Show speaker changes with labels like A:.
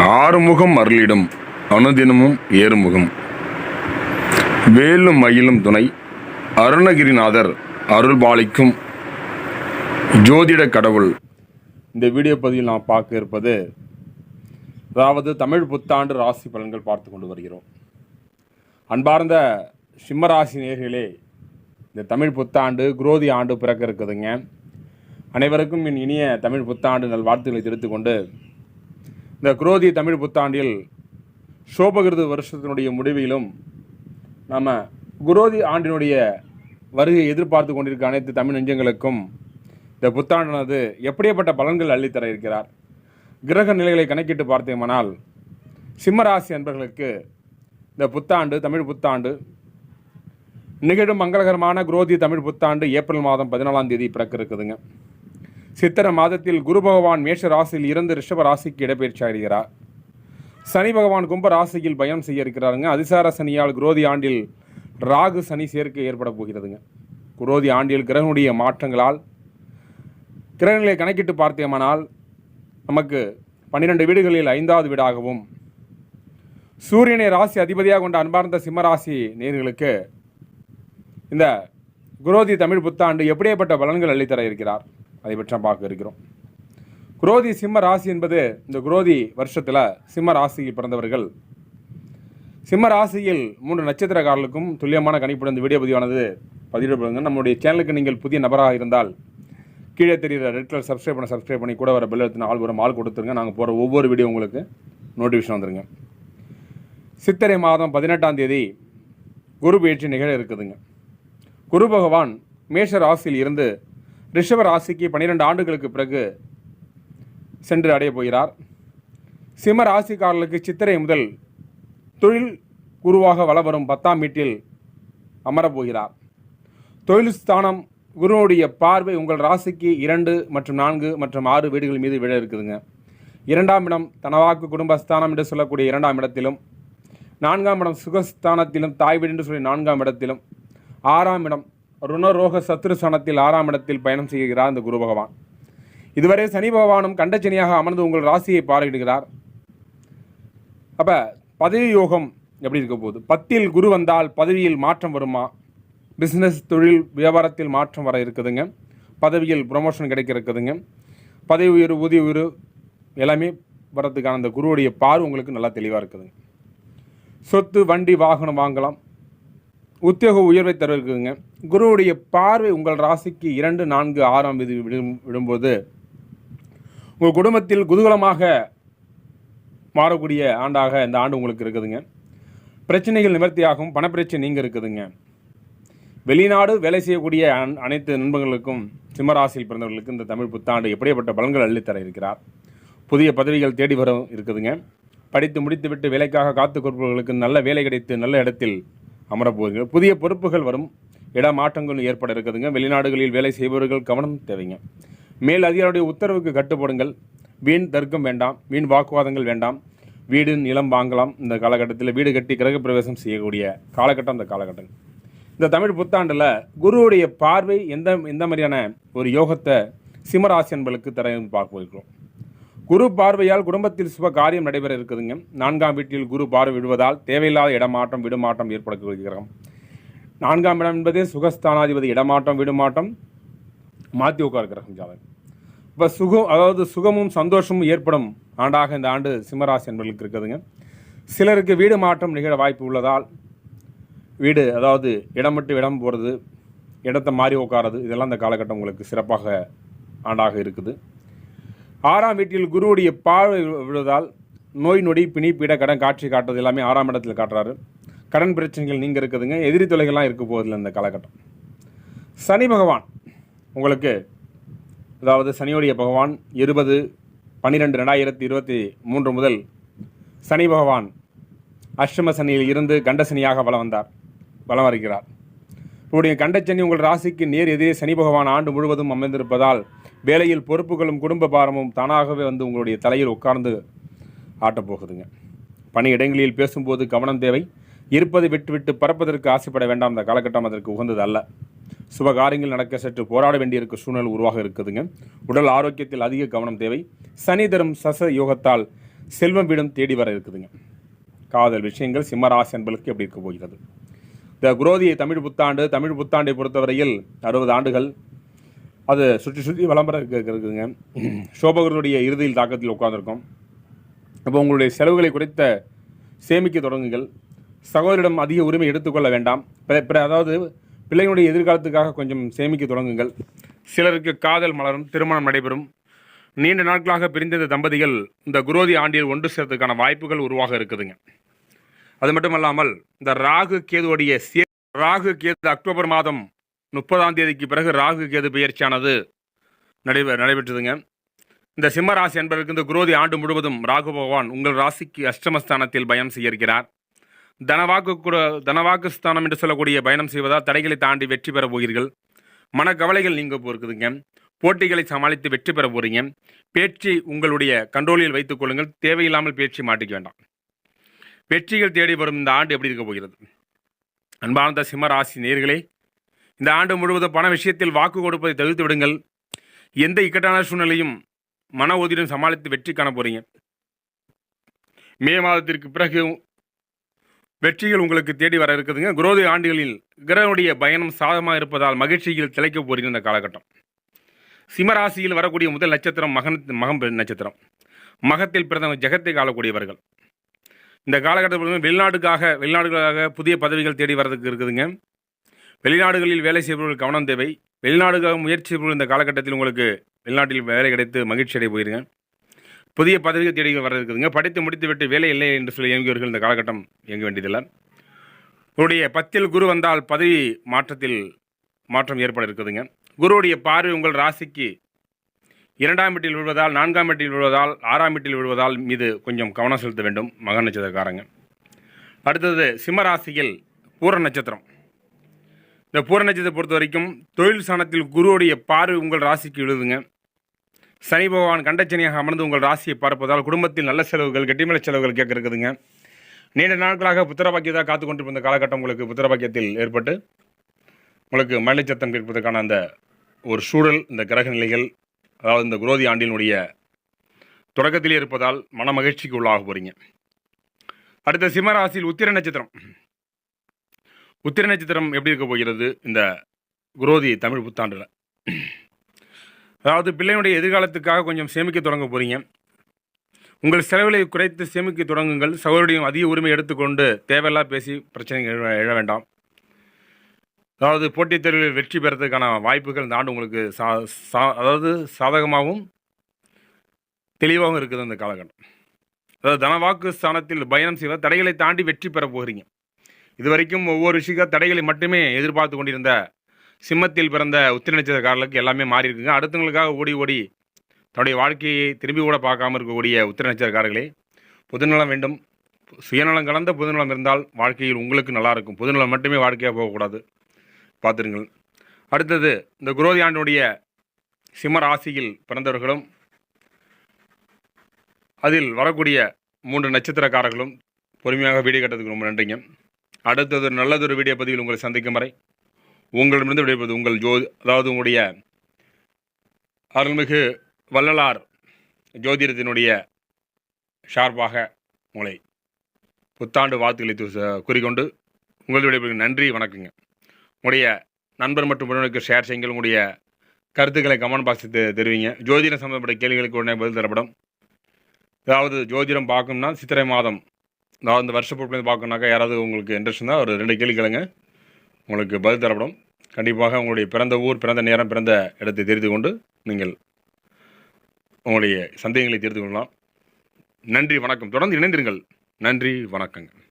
A: ஆறுமுகம் அருளிடும் அனுதினமும் ஏறுமுகம். வேலும் மயிலும் துணை அருணகிரிநாதர் அருள்பாலிக்கும் ஜோதிட கடவுள். இந்த வீடியோ பதிவில் நாம் பார்க்க இருப்பது அதாவது தமிழ் புத்தாண்டு ராசி பலன்கள் பார்த்து கொண்டு வருகிறோம். அன்பார்ந்த சிம்மராசி நேர்களே இந்த தமிழ் புத்தாண்டு குரோதி ஆண்டு பிறக்க இருக்குதுங்க. அனைவருக்கும் என் இனிய தமிழ் புத்தாண்டு நல் வாழ்த்துக்களை தெரிவித்துக்கொண்டு இந்த குரோதி தமிழ் புத்தாண்டில் சோபகிருது வருஷத்தினுடைய முடிவிலும் நம்ம குரோதி ஆண்டினுடைய வருகையை எதிர்பார்த்து கொண்டிருக்க அனைத்து தமிழ் நெஞ்சங்களுக்கும் இந்த புத்தாண்டானது எப்படியப்பட்ட பலன்கள் அள்ளித்தர இருக்கிறார்? கிரக நிலைகளை கணக்கிட்டு பார்த்தோமானால் சிம்மராசி அன்பர்களுக்கு இந்த புத்தாண்டு தமிழ் புத்தாண்டு நிகழும் மங்களகரமான குரோதி தமிழ் புத்தாண்டு ஏப்ரல் மாதம் பதினாலாம் தேதி பிறக்க இருக்குதுங்க சித்திர மாதத்தில் குரு பகவான் மேஷ ராசியில் இருந்து ரிஷப ராசிக்கு இடப்பெயர்ச்சி அடைகிறார் சனி பகவான் கும்ப ராசியில் பயணம் செய்ய இருக்கிறாருங்க. அதிசார சனியால் குரோதி ஆண்டில் ராகு சனி சேர்க்கை ஏற்பட போகிறதுங்க. குரோதி ஆண்டில் கிரகனுடைய மாற்றங்களால் கிரகங்களை கணக்கிட்டு பார்த்தேமானால் நமக்கு பன்னிரெண்டு வீடுகளில் ஐந்தாவது வீடாகவும் சூரியனை ராசி அதிபதியாக கொண்ட அன்பார்ந்த சிம்மராசி நேர்களுக்கு இந்த குரோதி தமிழ் புத்தாண்டு எப்படியேப்பட்ட பலன்கள் அள்ளித்தர இருக்கிறார்? அதை பற்றி நாம் பார்க்க இருக்கிறோம். குரோதி சிம்ம ராசி என்பது இந்த குரோதி வருஷத்தில் சிம்ம ராசியில் பிறந்தவர்கள். சிம்ம ராசியில் மூன்று நட்சத்திரக்காரர்களுக்கும் துல்லியமான கணிப்புடன் இந்த வீடியோ பதிவானது பதிவிடப்படுங்க நம்முடைய சேனலுக்கு நீங்கள் புதிய நபராக இருந்தால் கீழே தெரிகிற ரெட் கலர் சப்ஸ்கிரைப் பண்ண சப்ஸ்கிரைப் பண்ணி கூட வர பெல் எடுத்துன ஆள் வரும் ஆள் கொடுத்துருங்க. நாங்கள் போகிற ஒவ்வொரு வீடியோ உங்களுக்கு நோட்டிஃபிகேஷன் வந்துருங்க. சித்திரை மாதம் பதினெட்டாம் தேதி குரு பயிற்சி நிகழ இருக்குதுங்க. குரு பகவான் மேஷ ராசியில் இருந்து ரிஷப ராசிக்கு பன்னிரெண்டு ஆண்டுகளுக்கு பிறகு சென்று அடைய போகிறார். சிம்ம ராசிக்காரர்களுக்கு சித்திரை முதல் தொழில் குருவாக வள வரும் பத்தாம் வீட்டில் அமரப் போகிறார். தொழில் ஸ்தானம் குருவுடைய பார்வை உங்கள் ராசிக்கு இரண்டு மற்றும் நான்கு மற்றும் ஆறு வீடுகள் மீது விழ இருக்குதுங்க. இரண்டாம் இடம் தனவாக்கு குடும்பஸ்தானம் என்று சொல்லக்கூடிய இரண்டாம் இடத்திலும் நான்காம் இடம் சுகஸ்தானத்திலும் தாய் வீடு என்று சொல்லி நான்காம் இடத்திலும் ஆறாம் இடம் ருணரோக சத்ருசனத்தில் ஆறாம் இடத்தில் பயணம் செய்கிறார் இந்த குரு பகவான். இதுவரை சனி பகவானும் கண்டச்சனியாக அமர்ந்து உங்கள் ராசியை பார்வையிடுகிறார். அப்போ பதவி யோகம் எப்படி இருக்க போகுது? பத்தில் குரு வந்தால் பதவியில் மாற்றம் வருமா? பிஸ்னஸ் தொழில் வியாபாரத்தில் மாற்றம் வர இருக்குதுங்க. பதவியில் ப்ரொமோஷன் கிடைக்க இருக்குதுங்க. பதவி உயர்வு ஊதிய உயர்வு எல்லாமே வரதுக்கான அந்த குருவுடைய பார்வை உங்களுக்கு நல்லா தெளிவாக இருக்குதுங்க. சொத்து வண்டி வாகனம் வாங்கலாம். உத்தியோக உயர்வை தர இருக்குதுங்க. குருவுடைய பார்வை உங்கள் ராசிக்கு இரண்டு நான்கு ஆறாம் விதி விடும் விடும்போது உங்கள் குடும்பத்தில் குதூகலமாக மாறக்கூடிய ஆண்டாக இந்த ஆண்டு உங்களுக்கு இருக்குதுங்க. பிரச்சனைகள் நிவர்த்தியாகும் பணப்பிரச்சனை நீங்கள் இருக்குதுங்க. வெளிநாடு வேலை செய்யக்கூடிய அனைத்து நண்பர்களுக்கும் சிம்மராசியில் பிறந்தவர்களுக்கு இந்த தமிழ் புத்தாண்டு எப்படிப்பட்ட பலன்கள் அள்ளித்தர இருக்கிறார்? புதிய பதவிகள் தேடி வரும் இருக்குதுங்க. படித்து முடித்துவிட்டு வேலைக்காக காத்து கொடுப்பவர்களுக்கு நல்ல வேலை கிடைத்து நல்ல இடத்தில் அமரப் புதிய பொறுப்புகள் வரும். இடமாற்றங்கள் ஏற்பட இருக்குதுங்க. வெளிநாடுகளில் வேலை செய்பவர்கள் கவனம் தேவைங்க. மேல் அதிகாரியுடைய உத்தரவுக்கு கட்டுப்படுங்கள். வீண் தர்க்கம் வேண்டாம். வீண் வாக்குவாதங்கள் வேண்டாம். வீடு நிலம் வாங்கலாம். இந்த காலகட்டத்தில் வீடு கட்டி கிரகப்பிரவேசம் செய்யக்கூடிய காலகட்டம் அந்த காலகட்டம். இந்த தமிழ் புத்தாண்டில் குருவுடைய பார்வை எந்த எந்த மாதிரியான ஒரு யோகத்தை சிம்மராசி என்பளுக்கு தர பார்க்க குரு பார்வையால் குடும்பத்தில் சுப காரியம் நடைபெற இருக்குதுங்க. நான்காம் வீட்டில் குரு பார்வை விடுவதால் தேவையில்லாத இடமாற்றம் விடுமாற்றம் ஏற்படக்கூடிய கிரகம் நான்காம் இடம் என்பதே சுகஸ்தானாதிபதி இடமாட்டம் விடுமாற்றம் மாற்றி உட்கார் கிரகம் ஜாதகம் இப்போ சுகம் அதாவது சுகமும் சந்தோஷமும் ஏற்படும் ஆண்டாக இந்த ஆண்டு சிம்மராசி என்பர்களுக்கு இருக்குதுங்க. சிலருக்கு வீடு மாற்றம் நிகழ வாய்ப்பு உள்ளதால் வீடு அதாவது இடம் விட்டு இடம் போகிறது இடத்தை மாறி உட்காரது இதெல்லாம் இந்த காலகட்டம் உங்களுக்கு சிறப்பாக ஆண்டாக இருக்குது. ஆறாம் வீட்டில் குருவுடைய பார்வை விழுவதால் நோய் நொடி பிணி பீட கடன் காட்சி காட்டுறது எல்லாமே ஆறாம் இடத்தில் காட்டுறாரு. கடன் பிரச்சனைகள் நீங்கள் இருக்குதுங்க எதிரி தொலைகள்லாம் இருக்க போதில்லை இந்த காலகட்டம். சனி பகவான் உங்களுக்கு அதாவது சனியுடைய பகவான் இருபது பன்னிரெண்டு ரெண்டாயிரத்தி இருபத்தி மூன்று முதல் சனி பகவான் அஷ்டம சனியில் இருந்து கண்டசனியாக வலம் வந்தார் வலம் வருகிறார். உங்களுடைய கண்டச்சனி உங்கள் ராசிக்கு நேர் எதிரே சனி பகவான் ஆண்டு முழுவதும் அமைந்திருப்பதால் வேலையில் பொறுப்புகளும் குடும்ப பாரமும் தானாகவே வந்து உங்களுடைய தலையில் உட்கார்ந்து ஆட்டப் போகுதுங்க பணி இடங்களில் பேசும்போது கவனம் தேவை இருப்பதை விட்டுவிட்டு பறப்பதற்கு ஆசைப்பட வேண்டாம். இந்த காலகட்டம் அதற்கு உகந்தது அல்ல. சுபகாரியங்கள் நடக்க சற்று போராட வேண்டியிருக்க சூழ்நிலை உருவாக இருக்குதுங்க. உடல் ஆரோக்கியத்தில் அதிக கவனம் தேவை. சனி தரும் சச யோகத்தால் செல்வம் வீடும் தேடி வர இருக்குதுங்க. காதல் விஷயங்கள் சிம்மராசி என்பதற்கு எப்படி இருக்க போகிறது? இந்த குரோதியை தமிழ் புத்தாண்டு தமிழ் புத்தாண்டை பொறுத்தவரையில் அறுபது ஆண்டுகள். அது சுற்றி சுற்றி விளம்பரம் இருக்குதுங்க. சோபகருடைய இறுதியில் தாக்கத்தில் உட்கார்ந்திருக்கோம். இப்போ உங்களுடைய செலவுகளை குறைத்த சேமிக்க தொடங்குங்கள். சகோதரிடம் அதிக உரிமை எடுத்துக்கொள்ள வேண்டாம். பிற- அதாவது பிள்ளைகளுடைய எதிர்காலத்துக்காக கொஞ்சம் சேமிக்க தொடங்குங்கள். சிலருக்கு காதல் மலரும் திருமணம் நடைபெறும். நீண்ட நாட்களாக பிரிந்திருந்த தம்பதிகள் இந்த குரோதி ஆண்டில் ஒன்று சேர்த்துக்கான வாய்ப்புகள் உருவாக இருக்குதுங்க. அது மட்டுமல்லாமல் இந்த ராகு கேதுவுடைய சே ராகு கேது அக்டோபர் மாதம் முப்பதாம் தேதிக்கு பிறகு ராகு கேது பெயர்ச்சியானது நடைபெ நடைபெற்றதுங்க. இந்த சிம்ம ராசி என்பதற்கு இந்த குரோதி ஆண்டு முழுவதும் ராகு பகவான் உங்கள் ராசிக்கு அஷ்டமஸ்தானத்தில் பயம் செய்ய இருக்கிறார் தனவாக்கு கூட தனவாக்கு ஸ்தானம் என்று சொல்லக்கூடிய பயணம் செய்வதால் தடைகளை தாண்டி வெற்றி பெற போகிறீர்கள். மனக்கவலைகள் நீங்க போகிறதுங்க போட்டிகளை சமாளித்து வெற்றி பெற போறீங்க. பேச்சு உங்களுடைய கண்ட்ரோலில் வைத்துக் கொள்ளுங்கள். தேவையில்லாமல் பேச்சு மாட்டிக்க வேண்டாம். வெற்றிகள் தேடி வரும் இந்த ஆண்டு எப்படி இருக்க போகிறது? அன்பார்ந்த சிம்ம ராசி நேர்களே இந்த ஆண்டு முழுவதும் பண விஷயத்தில் வாக்கு கொடுப்பதை தவிர்த்து விடுங்கள். எந்த இக்கட்டான சூழ்நிலையும் மன உறுதியுடன் சமாளித்து வெற்றி காண போறீங்க. மே மாதத்திற்கு பிறகு வெற்றிகள் உங்களுக்கு தேடி வர இருக்குதுங்க. குரோதி ஆண்டுகளில் கிரகனுடைய பயணம் சாதமாக இருப்பதால் மகிழ்ச்சியில் திளைக்க போறீங்க இந்த காலகட்டம். சிம்மராசியில் வரக்கூடிய முதல் நட்சத்திரம் மகன் மகம் நட்சத்திரம். மகத்தில் பிறந்தவங்க ஜெகத்தை காலக்கூடியவர்கள். இந்த காலகட்டத்தில் வெளிநாட்டுக்காக வெளிநாடுகளாக புதிய பதவிகள் தேடி வர்றதுக்கு இருக்குதுங்க. வெளிநாடுகளில் வேலை செய்பவர்கள் கவனம் தேவை. வெளிநாடுக்காக முயற்சி செய்பவர்கள் இந்த காலகட்டத்தில் உங்களுக்கு வெளிநாட்டில் வேலை கிடைத்து மகிழ்ச்சி அடைய போயிருங்க புதிய பதவிகள் தேடி வர இருக்குதுங்க படித்து முடித்து விட்டு வேலை இல்லை என்று சொல்லி இயங்குவர்கள் இந்த காலகட்டம் இயங்க வேண்டியதில்லை. உங்களுடைய பத்தில் குரு வந்தால் பதவி மாற்றத்தில் மாற்றம் ஏற்பட இருக்குதுங்க. குருவுடைய பார்வை உங்கள் ராசிக்கு இரண்டாம் வீட்டில் விழுவதால் நான்காம் வீட்டில் விழுவதால் ஆறாம் வீட்டில் விழுவதால் மீது கொஞ்சம் கவனம் செலுத்த வேண்டும். மக நட்சத்திரக்காரங்க. அடுத்தது சிம்ம ராசியில் பூர நட்சத்திரம். இந்த பூர நட்சத்திரத்தை பொறுத்த வரைக்கும் தொழில் சனத்தில் குருவுடைய பார்வை உங்கள் ராசிக்கு விழுதுங்க சனி பகவான் கண்டச்சனியாக அமர்ந்து உங்கள் ராசியை பார்ப்பதால் குடும்பத்தில் நல்ல செலவுகள் கெட்டிமலை செலவுகள் கேட்க இருக்குதுங்க நீண்ட நாட்களாக புத்திரபாக்கியதாக காத்து கொண்டிருந்த காலகட்டம் உங்களுக்கு புத்திரபாக்கியத்தில் ஏற்பட்டு உங்களுக்கு மல்லிச்சத்தம் கேட்பதற்கான அந்த ஒரு சூழல் இந்த கிரக நிலைகள் அதாவது இந்த குரோதி ஆண்டினுடைய தொடக்கத்திலே இருப்பதால் மன மகிழ்ச்சிக்கு உள்ளாக போறீங்க. அடுத்த சிம்மராசியில் உத்திர நட்சத்திரம். உத்திர நட்சத்திரம் எப்படி இருக்க போகிறது? இந்த குரோதி தமிழ் புத்தாண்டில். அதாவது பிள்ளையுடைய எதிர்காலத்துக்காக கொஞ்சம் சேமிக்க தொடங்க போறீங்க. உங்கள் செலவுகளை குறைத்து சேமிக்க தொடங்குங்கள். சகோதரியும் அதிக உரிமை எடுத்துக்கொண்டு தேவையில்லா பேசி பிரச்சனை எழ எழ வேண்டாம். அதாவது போட்டித் தேர்வில் வெற்றி பெறதுக்கான வாய்ப்புகள் இந்த ஆண்டு உங்களுக்கு சா சா அதாவது சாதகமாகவும் தெளிவாகவும் இருக்குது அந்த காலகட்டம். அதாவது தனவாக்கு ஸ்தானத்தில் பயணம் செய்வ தடைகளை தாண்டி வெற்றி பெற போகிறீங்க. இதுவரைக்கும் ஒவ்வொரு விஷய தடைகளை மட்டுமே எதிர்பார்த்து கொண்டிருந்த சிம்மத்தில் பிறந்த உத்திர நட்சத்திரக்காரர்களுக்கு எல்லாமே மாறி இருக்குங்க அடுத்தவங்களுக்காக ஓடி ஓடி தன்னுடைய வாழ்க்கையை திரும்பி கூட பார்க்காம இருக்கக்கூடிய உத்திர நட்சத்திரக்காரர்களே வேண்டும். சுயநலம் கலந்த புதுநலம் இருந்தால் வாழ்க்கையில் உங்களுக்கு நல்லாயிருக்கும். புதுநலம் மட்டுமே வாழ்க்கையாக போகக்கூடாது. பார்த்துருங்கள். அடுத்தது இந்த குரோதி ஆண்டினுடைய சிம்ம ராசியில் பிறந்தவர்களும் அதில் வரக்கூடிய மூன்று நட்சத்திரக்காரர்களும் பொறுமையாக வீடியோ கட்டதுக்கு ரொம்ப நன்றிங்க. அடுத்தது ஒரு நல்லதொரு வீடியோ பதிவில் உங்களை சந்திக்கும் வரை உங்களிடமிருந்து விடைபெறுவது உங்கள் ஜோ அதாவது உங்களுடைய அருள்மிகு வள்ளலார் ஜோதிடத்தினுடைய ஷார்ப்பாக உங்களை புத்தாண்டு வாழ்த்துக்களை கூறிக்கொண்டு உங்களுடைய விடைபெறும் நன்றி வணக்கங்க. உங்களுடைய நண்பர் மற்றும் உறவினருக்கு ஷேர் செய்யுங்கள். உங்களுடைய கருத்துக்களை கமெண்ட் பாக்ஸில் தெ தெரிவிங்க. ஜோதிடம் சம்மந்தப்பட்ட கேள்விகளுக்கு உடனே பதில் தரப்படும். அதாவது ஜோதிடம் பார்க்கணும்னா சித்திரை மாதம் அதாவது இந்த வருஷ பொருட்களை பார்க்கணுனாக்கா யாராவது உங்களுக்கு இன்ட்ரெஸ்ட் இருந்தால் ஒரு ரெண்டு கேள்வி கேளுங்க. உங்களுக்கு பதில் தரப்படும். கண்டிப்பாக உங்களுடைய பிறந்த ஊர் பிறந்த நேரம் பிறந்த இடத்தை தெரிந்து கொண்டு நீங்கள் உங்களுடைய சந்தேகங்களை தீர்த்து கொள்ளலாம். நன்றி வணக்கம். தொடர்ந்து இணைந்திருங்கள். நன்றி வணக்கங்கள்.